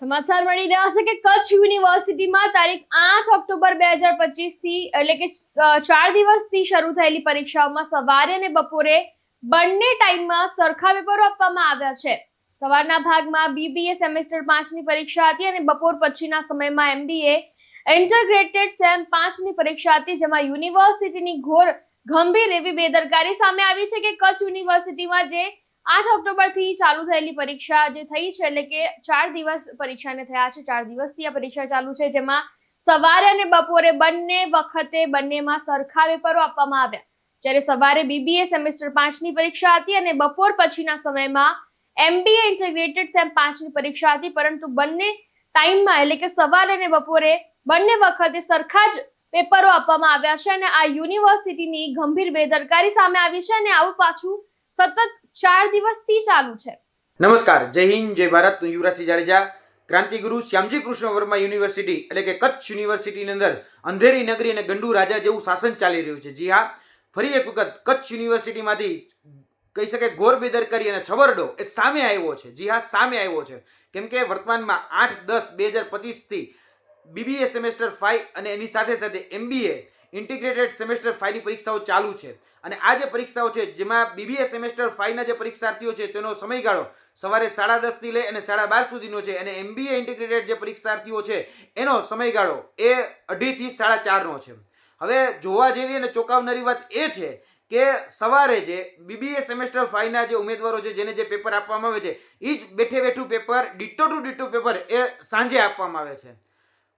સમાચાર મળી રહ્યા છે કે કચ્છ યુનિવર્સિટીમાં તારીખ આઠ ઓક્ટોબર બે હજાર પચીસથી, એટલે કે ચાર દિવસથી શરૂ થયેલી પરીક્ષાઓમાં સવારે અને બપોરે બંને ટાઈમમાં સરખા પેપરો આપવામાં આવ્યા છે. સવારના ભાગમાં બીબીએ સેમેસ્ટર પાંચની પરીક્ષા હતી અને બપોર પછીના સમયમાં એમબીએ ઇન્ટરગ્રેટેડ સેમ પાંચની પરીક્ષા હતી, જેમાં યુનિવર્સિટીની ઘોર ગંભીર એવી બેદરકારી સામે આવી છે કે કચ્છ યુનિવર્સિટીમાં જે આઠ ઓક્ટોબરથી ચાલુ થયેલી પરીક્ષા જે થઈ છે, એટલે કે ચાર દિવસ પરીક્ષાને થયા છે, ચાર દિવસથી આ પરીક્ષા ચાલુ છે, જેમાં સવારે અને બપોરે બંને વખતે બંનેમાં સરખા પેપરો આપવામાં આવ્યા. જ્યારે સવારે બીબીએ સેમેસ્ટર પાંચની પરીક્ષા હતી અને બપોર પછીના સમયમાં એમબીએ ઇન્ટિગ્રેટેડ સેમ પાંચની પરીક્ષા હતી, પરંતુ બંને ટાઈમમાં, એટલે કે સવારે અને બપોરે બંને વખતે સરખા જ પેપરો આપવામાં આવ્યા છે અને આ યુનિવર્સિટીની ગંભીર બેદરકારી સામે આવી છે અને આવું પાછું સતત ચાર દિવસથી ચાલુ છે. નમસ્કાર, જય હિન્દ, જય ભારત. હું યુવરાજસિંહ જાડેજા ક્રાંતિગુરુ શ્યામજી કૃષ્ણ વર્મા યુનિવર્સિટી, એટલે કે કચ્છ યુનિવર્સિટીની અંદર અંધેરી નગરી અને ગંડુ રાજા જેવું શાસન ચાલી રહ્યું છે. જી હા, ફરી એક વખત કચ્છ યુનિવર્સિટીમાંથી કહી શકે ઘોર બેદરકારી અને છબરડો એ સામે આવ્યો છે. જી હા, સામે આવ્યો છે. કેમ કે વર્તમાનમાં આઠ દસ બે હજાર પચીસથી બીબીએ સેમેસ્ટર ફાઇવ અને એની સાથે સાથે એમબીએ ઇન્ટિગ્રેટેડ સેમેસ્ટર ફાઈવની પરીક્ષાઓ ચાલુ છે. અને આ જે પરીક્ષાઓ છે, જેમાં બીબીએ સેમેસ્ટર ફાઇવના જે પરીક્ષાર્થીઓ છે, તેનો સમયગાળો સવારે સાડા દસથી લઈ અને સાડા બાર સુધીનો છે. અને એમબીએ ઇન્ટિગ્રેટેડ જે પરીક્ષાર્થીઓ છે, એનો સમયગાળો એ અઢીથી સાડા ચારનો છે. હવે જોવા જેવી અને ચોંકાવનારી વાત એ છે કે સવારે જે બીબીએ સેમેસ્ટર ફાઇવના જે ઉમેદવારો છે, જેને જે પેપર આપવામાં આવે છે એ જ બેઠે બેઠું paper ditto to ditto paper એ સાંજે આપવામાં આવે છે.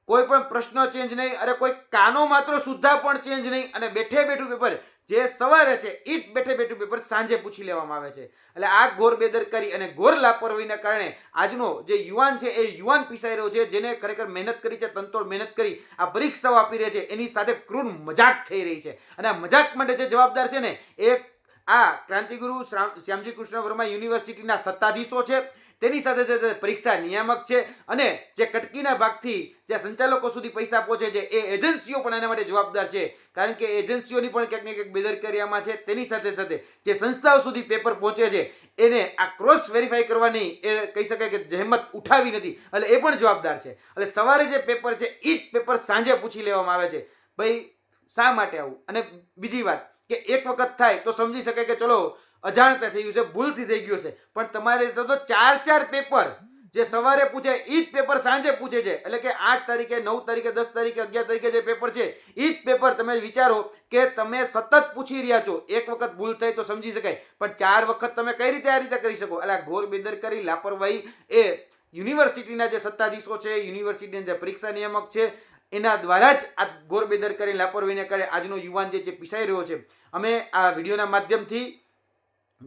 કોઈ પણ પ્રશ્ન ચેન્જ નહીં, અરે કોઈ કાનો માત્ર સુદ્ધા પણ ચેન્જ નહીં. અને બેઠે બેઠું પેપર જે સવારે છે એ જ બેઠે બેઠું પેપર સાંજે પૂછી લેવામાં આવે છે. એટલે આ ઘોર બેદરકારી અને ઘોર લાપરવાહીના કારણે આજનો જે યુવાન છે, એ યુવાન પીસાઈ રહ્યો છે, જેને ખરેખર મહેનત કરી છે તંતોડ મહેનત કરી, આ પરીક્ષાઓ આપી રહી છે, એની સાથે ક્રૂર મજાક થઈ રહી છે. અને આ મજાક માટે જે જવાબદાર છે ને, એ આ ક્રાંતિગુરુ શ્યામજી કૃષ્ણ વર્મા યુનિવર્સિટીના સત્તાધીશો છે. તેની સાથે સાથે પરીક્ષા નિયામક છે અને જે કટકીના ભાગથી જે સંચાલકો સુધી પૈસા પહોંચે છે, એ એજન્સીઓ પણ એના માટે જવાબદાર છે. કારણ કે એજન્સીઓની પણ ક્યાંક ને ક્યાંક બેદરકારી આમાં છે. તેની સાથે સાથે જે સંસ્થાઓ સુધી પેપર પહોંચે છે, એને આ ક્રોસ વેરીફાઈ કરવાની એ કહી શકાય કે જહેમત ઉઠાવી નથી. એટલે એ પણ જવાબદાર છે. એટલે સવારે જે પેપર છે એ જ પેપર સાંજે પૂછી લેવામાં આવે છે. ભાઈ, શા માટે આવું? અને બીજી વાત કે એક વખત થાય તો સમજી શકાય કે ચલો અજાણતા થઈ ગયું છે, ભૂલથી થઈ ગયું છે. પણ તમારે તો ચાર ચાર પેપર જે સવારે પૂછે એ જ પેપર સાંજે પૂછે છે. એટલે કે આઠ તારીખે, નવ તારીખે, દસ તારીખે, અગિયાર તારીખે જે પેપર છે એ જ પેપર તમે વિચારો કે તમે સતત પૂછી રહ્યા છો. એક વખત ભૂલ થઈ તો સમજી શકાય. પણ ચાર વખત તમે કઈ રીતે આ રીતે કરી શકો? એટલે ઘોર બેદરકારી, લાપરવાહી એ યુનિવર્સિટીના જે સત્તાધીશો છે, યુનિવર્સિટીના જે પરીક્ષા નિયામક છે એના દ્વારા જ આ ઘોર બેદરકારી લાપરવાહીને કારણે આજનો યુવાન જે છે પીસાઈ રહ્યો છે. અમે આ વિડીયોના માધ્યમથી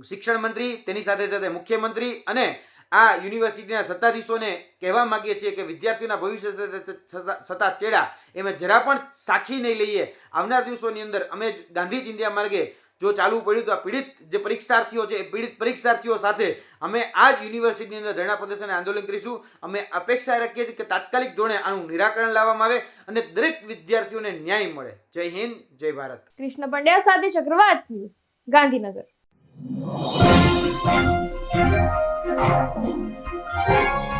શિક્ષણ મંત્રી, તેની સાથે સાથે મુખ્યમંત્રી અને આ યુનિવર્સિટીના સત્તાધીશોને કહેવા માગીએ છીએ કે વિદ્યાર્થીઓના ભવિષ્ય થતા ચેડા, એમાં જરા પણ સાખી નહીં લઈએ. આવનાર દિવસોની અંદર અમે જ ગાંધી ચિંધ્યા માર્ગે જો ચાલુ પડ્યું તો આ પીડિત જે પરીક્ષાર્થીઓ છે, એ પીડિત પરીક્ષાર્થીઓ સાથે અમે આ જ યુનિવર્સિટીની અંદર ધરણા પ્રદર્શન આંદોલન કરીશું. અમે અપેક્ષા રાખીએ છીએ કે તાત્કાલિક ધોરણે આનું નિરાકરણ લાવવામાં આવે અને દરેક વિદ્યાર્થીઓને ન્યાય મળે. જય હિન્દ, જય ભારત. કૃષ્ણ પંડ્યા સાથે ચક્રવાત ન્યૂઝ, ગાંધીનગર. Thank you.